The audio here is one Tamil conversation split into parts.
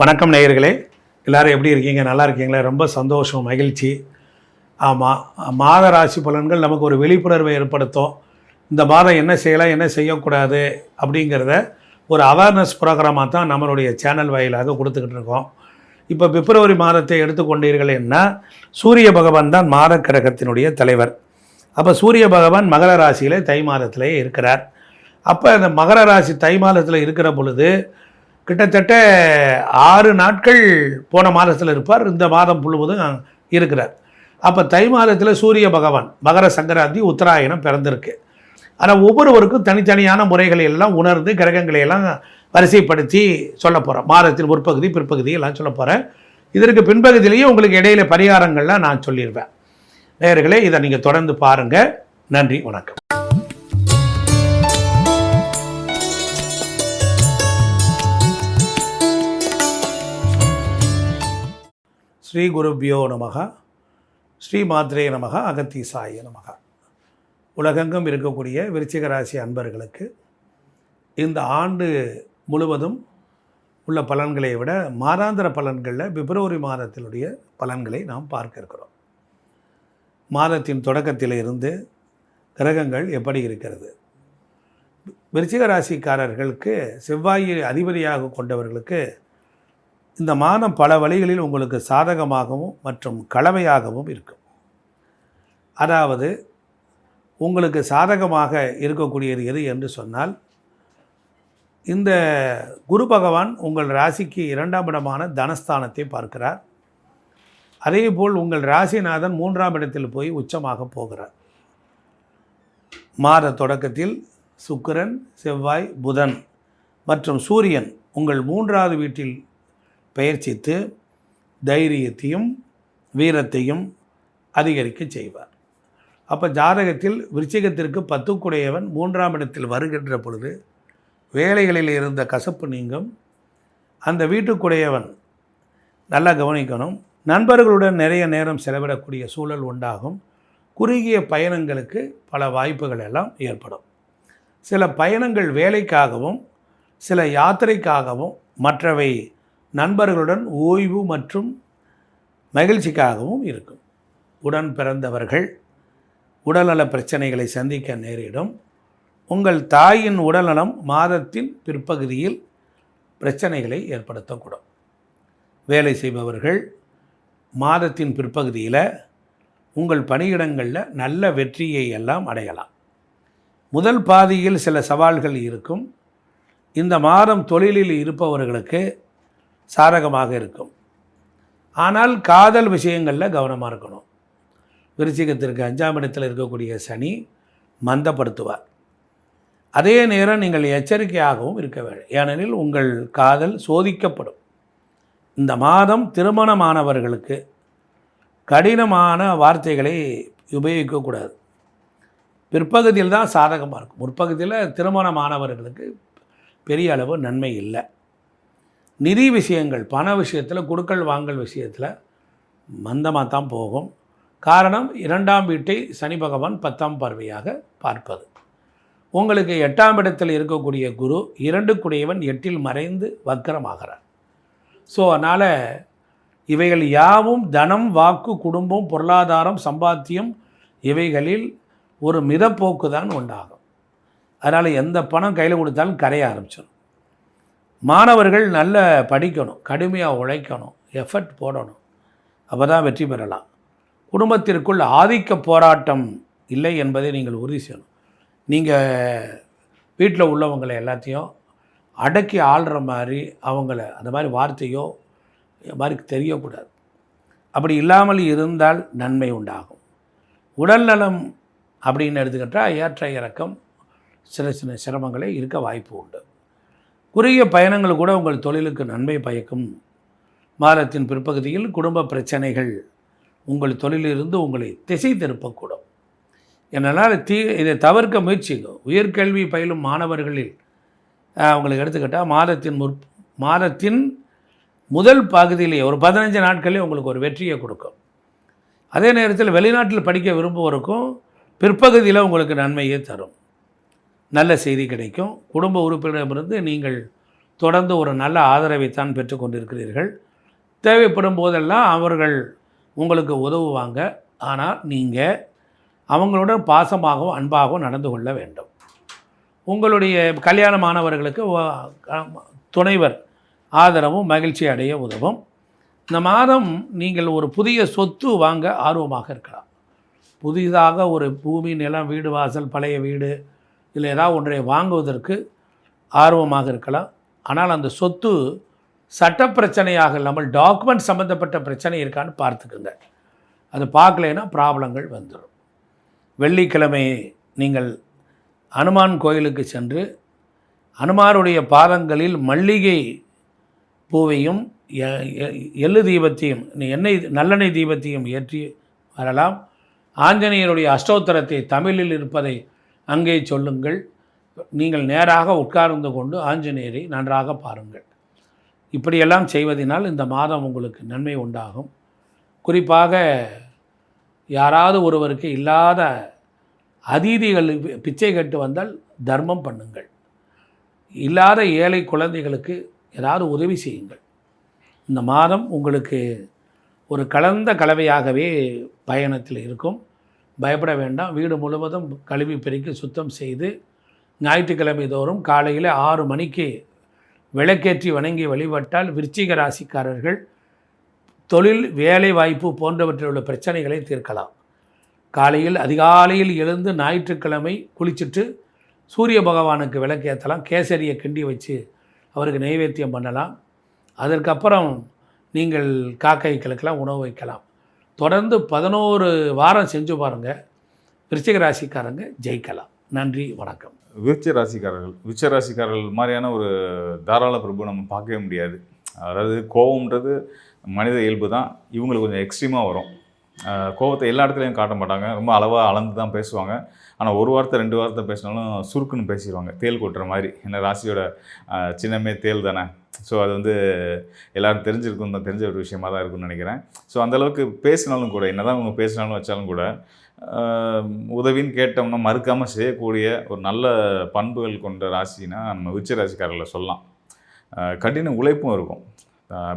வணக்கம் நேயர்களே. எல்லோரும் எப்படி இருக்கீங்க? நல்லா இருக்கீங்களா? ரொம்ப சந்தோஷம் மகிழ்ச்சி. ஆமாம் மாத ராசி பலன்கள் நமக்கு ஒரு விழிப்புணர்வை ஏற்படுத்தும். இந்த மாதம் என்ன செய்யலாம் என்ன செய்யக்கூடாது அப்படிங்கிறத ஒரு அவேர்னஸ் ப்ரோக்ராமாக தான் நம்மளுடைய சேனல் வாயிலாக கொடுத்துக்கிட்டு இருக்கோம். இப்போ பிப்ரவரி மாதத்தை எடுத்துக்கொண்டீர்கள் என்ன? சூரிய பகவான் தான் மாத கிரகத்தினுடைய தலைவர். அப்போ சூரிய பகவான் மகர ராசியிலே தை மாதத்திலே இருக்கிறார். அப்போ அந்த மகர ராசி தை மாதத்தில் இருக்கிற பொழுது கிட்டத்தட்ட ஆறு நாட்கள் போன மாதத்தில் இருப்பார். இந்த மாதம் முழுவதும் இருக்கிறார். அப்போ தை மாதத்தில் சூரிய பகவான் மகர சங்கராந்தி உத்தராயணம் பிறந்திருக்கு. ஆனால் ஒவ்வொருவருக்கும் தனித்தனியான முறைகளை எல்லாம் உணர்ந்து கிரகங்களை எல்லாம் வரிசைப்படுத்தி சொல்ல போகிறேன் மாதத்தின் முற்பகுதி பிற்பகுதி எல்லாம் சொல்ல போகிறேன் இதற்கு பின்பகுதியிலேயே உங்களுக்கு இடையில பரிகாரங்கள்லாம் நான் சொல்லிடுவேன். நேர்களே இதை நீங்கள் தொடர்ந்து பாருங்கள் நன்றி வணக்கம். ஸ்ரீ குருபியோ நமக ஸ்ரீ மாத்ரே நமக அகத்தீசாய நமக. உலகெங்கும் இருக்கக்கூடிய விருச்சிக ராசி அன்பர்களுக்கு இந்த ஆண்டு முழுவதும் உள்ள பலன்களை விட மாதாந்திர பலன்களில் பிப்ரவரி மாதத்தினுடைய பலன்களை நாம் பார்க்க இருக்கிறோம். மாதத்தின் தொடக்கத்தில் இருந்து கிரகங்கள் எப்படி இருக்கிறது? விருச்சிக ராசிக்காரர்களுக்கு செவ்வாயை அதிபதியாக கொண்டவர்களுக்கு இந்த மாதம் பல வழிகளில் உங்களுக்கு சாதகமாகவும் மற்றும் கலவையாகவும் இருக்கும். அதாவது உங்களுக்கு சாதகமாக இருக்கக்கூடியது எது என்று சொன்னால் இந்த குரு பகவான் உங்கள் ராசிக்கு இரண்டாம் இடமான தனஸ்தானத்தை பார்க்கிறார். அதேபோல் உங்கள் ராசிநாதன் மூன்றாம் இடத்தில் போய் உச்சமாக போகிறார். மாத தொடக்கத்தில் சுக்கிரன் செவ்வாய் புதன் மற்றும் சூரியன் உங்கள் மூன்றாவது வீட்டில் பயிற்சித்து தைரியத்தையும் வீரத்தையும் அதிகரிக்க செய்வார். அப்போ ஜாதகத்தில் விருச்சிகத்திற்கு பத்துக்குடையவன் மூன்றாம் இடத்தில் வருகின்ற பொழுது வேலைகளில் இருந்த கசப்பு நீங்கும். அந்த வீட்டுக்குடையவன் நல்லா கவனிக்கணும். நண்பர்களுடன் நிறைய நேரம் செலவிடக்கூடிய சூழல் உண்டாகும். குறுகிய பயணங்களுக்கு பல வாய்ப்புகள் எல்லாம் ஏற்படும். சில பயணங்கள் வேலைக்காகவும் சில யாத்திரைக்காகவும் மற்றவை நண்பர்களுடன் ஓய்வு மற்றும் மகிழ்ச்சிக்காகவும் இருக்கும். உடன் பிறந்தவர்கள் உடல்நல பிரச்சனைகளை சந்திக்க நேரிடும். உங்கள் தாயின் உடல்நலம் மாதத்தின் பிற்பகுதியில் பிரச்சனைகளை ஏற்படுத்தக்கூடும். வேலை செய்பவர்கள் மாதத்தின் பிற்பகுதியில் உங்கள் பணியிடங்களில் நல்ல வெற்றியை எல்லாம் அடையலாம். முதல் பாதியில் சில சவால்கள் இருக்கும். இந்த மாதம் தொழிலில் இருப்பவர்களுக்கு சாதகமாக இருக்கும். ஆனால் காதல் விஷயங்களில் கவனமாக இருக்கணும். விருச்சிகத்திற்கு அஞ்சாம் இடத்தில் இருக்கக்கூடிய சனி மந்தப்படுத்துவார். அதே நேரம் நீங்கள் எச்சரிக்கையாகவும் இருக்க வேண்டும். ஏனெனில் உங்கள் காதல் சோதிக்கப்படும். இந்த மாதம் திருமணமானவர்களுக்கு கடினமான வார்த்தைகளை உபயோகிக்கக்கூடாது. பிற்பகுதியில் தான் சாதகமாக இருக்கும். முற்பகுதியில் திருமணமானவர்களுக்கு பெரிய அளவு நன்மை இல்லை. நிதி விஷயங்கள் பண விஷயத்தில் கொடுக்கல் வாங்கல் விஷயத்தில் மந்தமாக தான் போகும். காரணம் இரண்டாம் வீட்டை சனி பகவான் பத்தாம் பார்வையாக பார்ப்பது. உங்களுக்கு எட்டாம் இடத்தில் இருக்கக்கூடிய குரு இரண்டு குடையவன் எட்டில் மறைந்து வக்கரமாகிறார். ஸோ அதனால் இவைகள் யாவும் தனம் வாக்கு குடும்பம் பொருளாதாரம் சம்பாத்தியம் இவைகளில் ஒரு மிதப்போக்கு தான் உண்டாகும். அதனால் எந்த பணம் கையில் கொடுத்தாலும் கரைய ஆரம்பிச்சிடும் மாணவர்கள் நல்ல படிக்கணும் கடுமையாக உழைக்கணும் எஃபர்ட் போடணும். அப்போ தான் வெற்றி பெறலாம். குடும்பத்திற்குள் ஆதிக்க போராட்டம் இல்லை என்பதை நீங்கள் உறுதி செய்யணும். நீங்கள் வீட்டில் உள்ளவங்களை எல்லாத்தையும் அடக்கி ஆள்ற மாதிரி அவங்கள அந்த மாதிரி வார்த்தையோ மாதிரி தெரியக்கூடாது. அப்படி இல்லாமல் இருந்தால் நன்மை உண்டாகும். உடல்நலம் அப்படின்னு எடுத்துக்கிட்டால் ஏற்ற இறக்கம் சில சின்ன சிரமங்களே இருக்க வாய்ப்பு உண்டு. குறுகிய பயணங்கள் கூட உங்கள் தொழிலுக்கு நன்மை பயக்கும். மாதத்தின் பிற்பகுதியில் குடும்ப பிரச்சனைகள் உங்கள் தொழிலிருந்து உங்களை திசை திருப்பக்கூடும். என்னால் தீ இதை தவிர்க்க முயற்சிங்க. உயர்கல்வி பயிலும் மாணவர்களில் ஆஹ், உங்களுக்கு எடுத்துக்கிட்டால் மாதத்தின் முற் மாதத்தின் முதல் பகுதியிலேயே ஒரு பதினஞ்சு நாட்களே உங்களுக்கு ஒரு வெற்றியை கொடுக்கும். அதே நேரத்தில் வெளிநாட்டில் படிக்க விரும்புவோருக்கும் பிற்பகுதியில் உங்களுக்கு நன்மையே தரும். நல்ல செய்தி கிடைக்கும். குடும்ப உறுப்பினரிடமிருந்து நீங்கள் தொடர்ந்து ஒரு நல்ல ஆதரவைத்தான் பெற்றுக்கொண்டிருக்கிறீர்கள் தேவைப்படும் போதெல்லாம் அவர்கள் உங்களுக்கு உதவுவாங்க. ஆனால் நீங்கள் அவங்களுடன் பாசமாகவும் அன்பாகவும் நடந்து கொள்ள வேண்டும். உங்களுடைய கல்யாணமானவர்களுக்கு துணைவர் ஆதரவும் மகிழ்ச்சி அடைய உதவும். இந்த மாதம் நீங்கள் ஒரு புதிய சொத்து வாங்க ஆர்வமாக இருக்கலாம். புதிதாக ஒரு பூமி நிலம் வீடு வாசல் பழைய வீடு இல்லை ஏதாவது ஒன்றை வாங்குவதற்கு ஆர்வமாக இருக்கலாம். ஆனால் அந்த சொத்து சட்ட பிரச்சனையாக இல்லாமல் டாக்குமெண்ட் சம்மந்தப்பட்ட பிரச்சனை இருக்கான்னு பார்த்துக்குங்க. அது பார்க்கலைன்னா ப்ராப்ளங்கள் வந்துடும். வெள்ளிக்கிழமை நீங்கள் அனுமான் கோயிலுக்கு சென்று அனுமாருடைய பாதங்களில் மல்லிகை பூவையும் எ- எ- எள்ளு தீபத்தையும் எண்ணெய் நல்லெண்ணெய் தீபத்தையும் ஏற்றி வரலாம். ஆஞ்சநேயருடைய அஷ்டோத்தரத்தை தமிழில் இருப்பதை அங்கே சொல்லுங்கள். நீங்கள் நேராக உட்கார்ந்து கொண்டு ஆஞ்சநேயரை நன்றாக பாருங்கள். இப்படியெல்லாம் செய்வதனால் இந்த மாதம் உங்களுக்கு நன்மை உண்டாகும். குறிப்பாக யாராவது ஒருவருக்கு இல்லாத அதிதிகள் பிச்சை கட்டு வந்தால் தர்மம் பண்ணுங்கள். இல்லாத ஏழை குழந்தைகளுக்கு ஏதாவது உதவி செய்யுங்கள். இந்த மாதம் உங்களுக்கு ஒரு கலந்த கலவையாகவே பயணத்தில் இருக்கும். பயப்பட வேண்டாம். வீடு முழுவதும் கழுவி பெருக்கி சுத்தம் செய்து ஞாயிற்றுக்கிழமை தோறும் காலையில் ஆறு மணிக்கு விளக்கேற்றி வணங்கி வழிபட்டால் விருச்சிக ராசிக்காரர்கள் தொழில் வேலை வாய்ப்பு போன்றவற்றில் உள்ள பிரச்சனைகளை தீர்க்கலாம். காலையில் அதிகாலையில் எழுந்து ஞாயிற்றுக்கிழமை குளிச்சுட்டு சூரிய பகவானுக்கு விளக்கேற்றலாம் கேசரியை கிண்டி வச்சு அவருக்கு நைவேத்தியம் பண்ணலாம். அதற்கப்புறம் நீங்கள் காக்கைகளுக்கெல்லாம் உணவு வைக்கலாம். தொடர்ந்து பதினோரு வாரம் செஞ்சு பாருங்கள் விருச்சிக ராசிக்காரங்க ஜெயிக்கலாம். நன்றி வணக்கம். விருச்ச ராசிக்காரர்கள் விருச்ச ராசிக்காரர்கள் மாதிரியான ஒரு தாராள பிரபு நம்ம பார்க்கவே முடியாது. அதாவது கோபம்ன்றது மனித இயல்பு தான். இவங்களுக்கு கொஞ்சம் எக்ஸ்ட்ரீமாக வரும். கோபத்தை கோவத்தை எல்லா இடத்துலையும் காட்ட மாட்டாங்க. ரொம்ப அளவாக அளந்து தான் பேசுவாங்க. ஆனால் ஒரு வாரத்தை ரெண்டு வாரத்தை பேசினாலும் சுருக்குன்னு பேசிடுவாங்க. தேல் கொட்டுற மாதிரி. என்ன ராசியோட சின்னமே தேல் தானே ஸோ அது வந்து எல்லாரும் தெரிஞ்சிருக்கும் தான் தெரிஞ்ச ஒரு விஷயமா தான் இருக்கும்னு நினைக்கிறேன். ஸோ அந்தளவுக்கு பேசினாலும் கூட என்னதான் அவங்க பேசினாலும் வச்சாலும் கூட உதவின்னு கேட்டோம்னா மறுக்காமல் செய்யக்கூடிய ஒரு நல்ல பண்புகள் கொண்ட ராசினா நம்ம உச்ச ராசிக்காரர்களை சொல்லலாம் கடின உழைப்பும் இருக்கும்.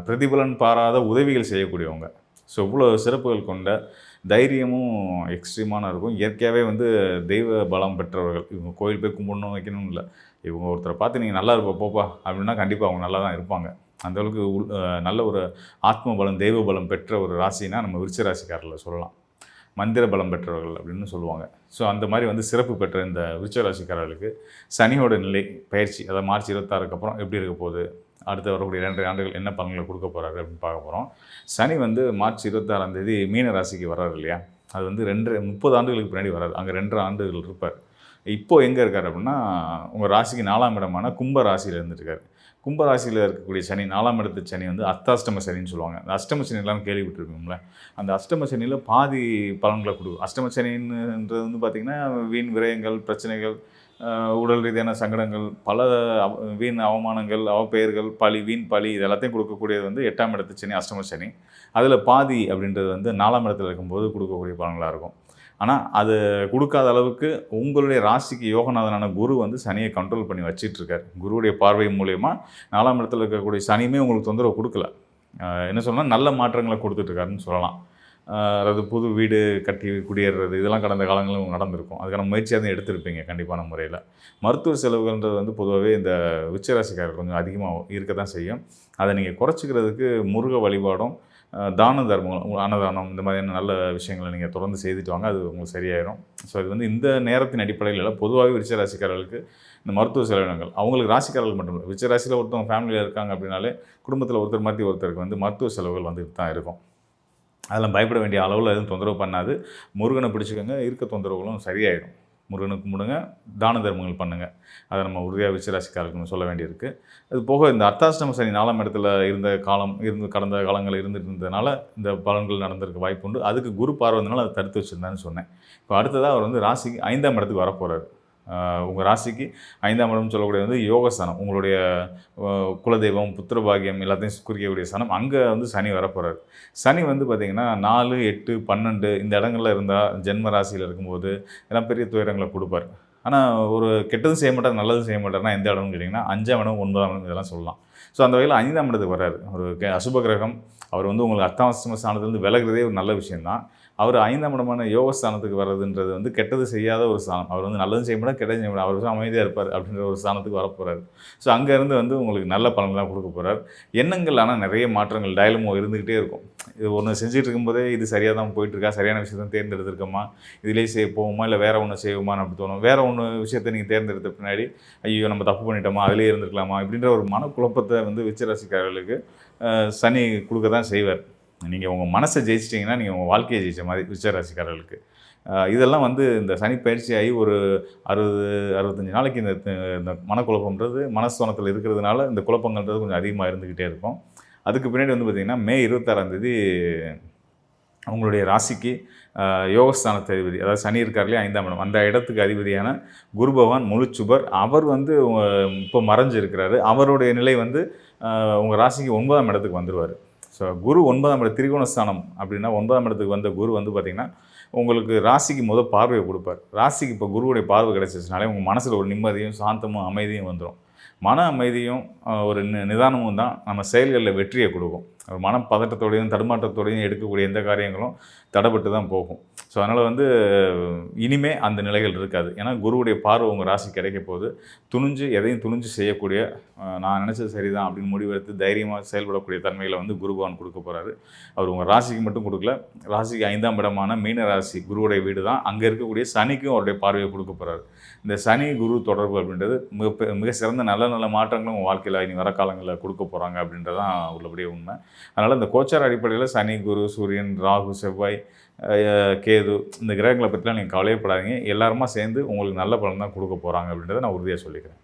பிரதிபலன் பாராத உதவிகள் செய்யக்கூடியவங்க. ஸோ இவ்வளோ சிறப்புகள் கொண்ட தைரியமும் எக்ஸ்ட்ரீமான இருக்கும். இயற்கையாகவே வந்து தெய்வ பலம் பெற்றவர்கள். இவங்க கோயில் போய் கும்பிடணும் வைக்கணும் இல்லை. இவங்க ஒருத்தரை பார்த்து நீங்கள் நல்லா இருப்ப போப்பா அப்படின்னா கண்டிப்பாக அவங்க நல்லா தான் இருப்பாங்க. அந்தளவுக்கு உள் நல்ல ஒரு ஆத்ம பலம் தெய்வ பலம் பெற்ற ஒரு ராசினா நம்ம விருச்ச ராசிக்காரர்களை சொல்லலாம். மந்திர பலம் பெற்றவர்கள் அப்படின்னு சொல்லுவாங்க. ஸோ அந்த மாதிரி வந்து சிறப்பு பெற்ற இந்த விருச்ச ராசிக்காரர்களுக்கு சனியோட நிலை பயிற்சி அதாவது மார்ச் இருபத்தாறுக்கு அப்புறம் எப்படி இருக்க போகுது அடுத்து வரக்கூடிய இரண்டு ஆண்டுகள் என்ன பலன்களை கொடுக்க போகிறாரு அப்படின்னு பார்க்க போகிறோம் சனி வந்து மார்ச் இருபத்தாறாம் தேதி மீன ராசிக்கு வர்றாரு இல்லையா? அது வந்து ரெண்டு முப்பது ஆண்டுகளுக்கு பின்னாடி வராது அங்கே ரெண்டு ஆண்டுகள் இருப்பார். இப்போ எங்கே இருக்கார் அப்படின்னா உங்கள் ராசிக்கு நாலாம் இடமான கும்ப ராசியில் இருந்துருக்காரு. கும்ப ராசியில் இருக்கக்கூடிய சனி நாலாம் இடத்து சனி வந்து அர்த்தாஷ்டம சனின்னு சொல்லுவாங்க. அந்த அஷ்டம சனிலாம் கேள்விப்பட்டிருப்பீங்களே அந்த அஷ்டம சனியில் பாதி பலன்களை கொடுக்கும் அஷ்டம சனின்றது வந்து பார்த்திங்கன்னா வீண் விரயங்கள் பிரச்சனைகள் உடல் ரீதியான சங்கடங்கள் பல வீண் அவமானங்கள் அவப்பெயர்கள் பழி வீண் பழி இது எல்லாத்தையும் கொடுக்கக்கூடியது வந்து எட்டாம் இடத்து சனி அஷ்டம சனி. அதில் பாதி அப்படின்றது வந்து நாலாம் இடத்துல இருக்கும்போது கொடுக்கக்கூடிய பலன்களாக இருக்கும். ஆனால் அது கொடுக்காத அளவுக்கு உங்களுடைய ராசிக்கு யோகநாதனான குரு வந்து சனியை கண்ட்ரோல் பண்ணி வச்சிட்ருக்கார். குருவுடைய பார்வை மூலயமா நாலாம் இடத்துல இருக்கக்கூடிய சனியுமே உங்களுக்கு தொந்தரவு கொடுக்கல. என்ன சொல்லலாம் நல்ல மாற்றங்களை கொடுத்துட்ருக்காருன்னு சொல்லலாம். அதாவது புது வீடு கட்டி குடியேறது இதெல்லாம் கடந்த காலங்களும் நடந்திருக்கும். அதுக்கான முயற்சியாக தான் எடுத்திருப்பீங்க கண்டிப்பான முறையில். மருத்துவ செலவுகள்ன்றது வந்து பொதுவாகவே இந்த உச்சராசிக்காரர் கொஞ்சம் அதிகமாக இருக்க தான் செய்யும். அதை நீங்கள் குறைச்சிக்கிறதுக்கு முருக வழிபாடும் தான தர்மங்கள் அன்னதானம் இந்த மாதிரியான நல்ல விஷயங்களை நீங்கள் தொடர்ந்து செய்துட்டு வாங்க அது உங்களுக்கு சரியாயிரும். ஸோ இது வந்து இந்த நேரத்தின் அடிப்படையில் இல்லை பொதுவாகவே விருச்ச ராசிக்காரர்களுக்கு இந்த மருத்துவ செலவினங்கள் அவங்களுக்கு ராசிக்காரர்கள் மட்டும் இல்லை விருச்ச ராசியில் ஒருத்தவங்க ஃபேமிலியில் இருக்காங்க அப்படின்னாலே குடும்பத்தில் ஒருத்தர் மாற்றி ஒருத்தருக்கு வந்து மருத்துவ செலவுகள் வந்துட்டு தான் இருக்கும். அதெல்லாம் பயப்பட வேண்டிய அளவில் எதுவும் தொந்தரவு பண்ணாது. முருகனை பிடிச்சிக்கோங்க இருக்க தொந்தரவுகளும் சரியாயிடும். முருகனை கும்பிடுங்க தான தர்மங்கள் பண்ணுங்கள் அதை நம்ம உறுதியாக விருச்சராசிக்காரர்களுக்கு சொல்ல வேண்டியிருக்கு. அது போக இந்த அர்த்தாஷ்டம சனி நாலாம் இடத்துல இருந்த காலம் இருந்து கடந்த காலங்கள் இருந்துட்டு இருந்ததுனால இந்த பலன்கள் நடந்திருக்க வாய்ப்பு உண்டு. அதுக்கு குரு பார்வை அதை தடுத்து வச்சிருந்தான்னு சொன்னேன். இப்போ அடுத்ததாக அவர் வந்து ராசிக்கு ஐந்தாம் இடத்துக்கு வரப்போகிறார் உங்கள் ராசிக்கு ஐந்தாம் இடம்னு சொல்லக்கூடிய வந்து யோகஸ்தானம் உங்களுடைய குலதெய்வம் புத்திரபாகியம் எல்லாத்தையும் குறிக்கக்கூடிய ஸ்தானம் அங்கே வந்து சனி வரப்போகிறார் சனி வந்து பார்த்திங்கன்னா நாலு எட்டு பன்னெண்டு இந்த இடங்கள்ல இருந்தால் ஜென்ம ராசியில் இருக்கும்போது எல்லாம் பெரிய துயரங்களை கொடுப்பார். ஆனால் ஒரு கெட்டதும் செய்ய மாட்டார் நல்லதும் செய்ய மாட்டார்னா எந்த இடம்னு கேட்டிங்கன்னா அஞ்சாம் இடம் ஒன்பதாம் இடம் இதெல்லாம் சொல்லலாம். ஸோ அந்த வகையில் ஐந்தாம் இடத்துக்கு வர்றாரு. ஒரு அசுப கிரகம் அவர் வந்து உங்களுக்கு அத்தாவசியம ஸ்தானத்துலேருந்து விலகிறதே ஒரு நல்ல விஷயம்தான். அவர் ஐந்தாம் இடமான யோக ஸ்தானத்துக்கு வர்றதுன்றது வந்து கெட்டது செய்யாத ஒரு ஸ்தானம். அவர் வந்து நல்லதும் செய்ய மாட்டார் கெட்டதும் செய்ய மாட்டார். அவர் வந்து அமைதியாக இருப்பார் அப்படின்ற ஒரு ஸ்தானத்துக்கு வரப்போகிறார் ஸோ அங்கேருந்து வந்து உங்களுக்கு நல்ல பலன்கள்லாம் கொடுக்க போகிறார் எண்ணங்கள் ஆனால் நிறைய மாற்றங்கள் டயலமோ இருந்துக்கிட்டே இருக்கும். இது ஒன்று செஞ்சுட்டு இருக்கும்போதே இது சரியாக தான் போயிட்டுருக்கா? சரியான விஷயத்தை தேர்ந்தெடுத்திருக்கோமா? இதிலே செய்ய போவோமா இல்லை வேறு ஒன்று செய்வோமான்னு அப்படி தோணும். வேறு ஒன்று விஷயத்தை நீங்கள் தேர்ந்தெடுத்த பின்னாடி ஐயோ நம்ம தப்பு பண்ணிட்டோமா? அதிலே இருந்திருக்கலாமா? அப்படின்ற ஒரு மனக்குழப்பத்தை வந்து விச்சராசிக்காரர்களுக்கு சனி கொடுக்க தான் செய்வார். நீங்கள் உங்கள் மனசை ஜெயிச்சிட்டிங்கன்னா நீங்கள் உங்கள் வாழ்க்கையை ஜெயிச்ச மாதிரி விச்சராசிக்காரர்களுக்கு இதெல்லாம் வந்து இந்த சனி பயிற்சி ஆகி ஒரு அறுபது அறுபத்தஞ்சு நாளைக்கு இந்த இந்த மனக்குழப்பம்ன்றது மனஸ்தோனத்தில் இருக்கிறதுனால இந்த குழப்பங்கள்ன்றது கொஞ்சம் அதிகமாக இருந்துக்கிட்டே இருக்கும். அதுக்கு பின்னாடி வந்து பார்த்திங்கன்னா மே இருபத்தாறாந்தேதி அவங்களுடைய ராசிக்கு யோகஸ்தானத்து அதிபதி அதாவது சனி இருக்கார் இல்லையா ஐந்தாம் இடம். அந்த இடத்துக்கு அதிபதியான குரு பகவான் முழுச்சுபர் அவர் வந்து இப்போ மறைஞ்சிருக்கிறாரு. அவருடைய நிலை வந்து உங்கள் ராசிக்கு ஒன்பதாம் இடத்துக்கு வந்துடுவார் ஸோ குரு ஒன்பதாம் இடம் திரிகோணஸ்தானம் அப்படின்னா ஒன்பதாம் இடத்துக்கு வந்த குரு வந்து பார்த்திங்கன்னா உங்களுக்கு ராசிக்கு முத பார்வையை கொடுப்பார். ராசிக்கு இப்போ குருவுடைய பார்வை கிடைச்சிச்சுனாலே உங்கள் மனசில் ஒரு நிம்மதியும் சாந்தமும் அமைதியும் வந்துடும் மன அமைதியும் ஒரு நி- நிதானமும் தான் நம்ம செயல்களில் வெற்றியை கொடுக்கும். மன பதட்டத்தோடையும் தடுமாற்றத்தோடையும் எடுக்கக்கூடிய எந்த காரியங்களும் தடைப்பட்டு தான் போகும். ஸோ அதனால் வந்து இனிமே அந்த நிலைகள் இருக்காது. ஏன்னா குருவுடைய பார்வை உங்கள் ராசி கிடைக்க போது துணிஞ்சு எதையும் துணிஞ்சு செய்யக்கூடிய நான் நினச்சது சரிதான் அப்படின்னு முடிவெடுத்து தைரியமாக செயல்படக்கூடிய தன்மைகளை வந்து குரு பகவான் கொடுக்க போகிறாரு அவர் உங்கள் ராசிக்கு மட்டும் கொடுக்கல. ராசிக்கு ஐந்தாம் இடமான மீன ராசி குருவுடைய வீடு தான். அங்கே இருக்கக்கூடிய சனிக்கும் அவருடைய பார்வையை கொடுக்க போகிறாரு இந்த சனி குரு தொடர்பு அப்படின்றது மிக பெ- மிக சிறந்த நல்ல நல்ல மாற்றங்களும் உங்கள் வாழ்க்கையில் இனி வர காலங்களில் கொடுக்க போகிறாங்க அப்படின்றதான் உள்ளபடியே உண்மை. அதனால் இந்த கோச்சார அடிப்படையில் சனி குரு சூரியன் ராகு செவ்வாய் கேது இந்த கிரகங்களை பற்றிலாம் நீங்கள் கவலையப்படாதீங்க எல்லாருமா சேர்ந்து உங்களுக்கு நல்ல பலன் தான் கொடுக்க போகிறாங்க அப்படின்றத நான் உறுதியாக சொல்லிக்கிறேன்.